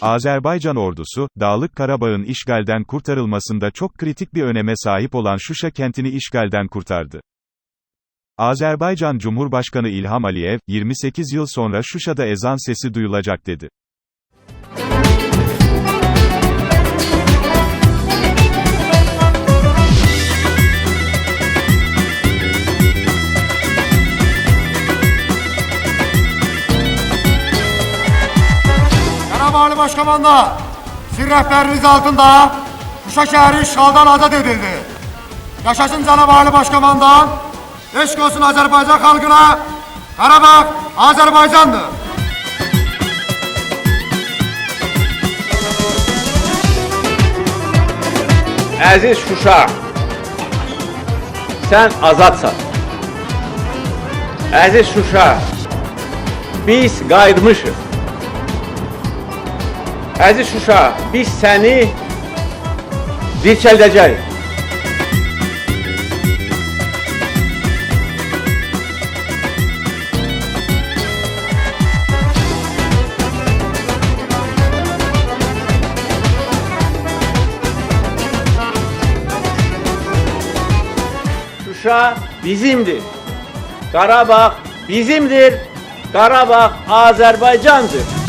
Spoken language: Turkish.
Azerbaycan ordusu, Dağlık Karabağ'ın işgalden kurtarılmasında çok kritik bir öneme sahip olan Şuşa kentini işgalden kurtardı. Azerbaycan Cumhurbaşkanı İlham Aliyev, 28 yıl sonra Şuşa'da ezan sesi duyulacak dedi. Karabağlı Başkomandan, sizin rehberiniz altında Şuşa şehri işgaldan azat edildi. Yaşasın Canavarlı Başkomandan, eşk olsun Azerbaycan halkına, Karabağ Azerbaycan'dır. Əziz Şuşa, sən azadsan. Əziz Şuşa, biz qayıtmışıq. Əziz Şuşa, biz səni dirçəldəcəyik. Şuşa bizimdir. Qarabağ bizimdir. Qarabağ Azərbaycandır.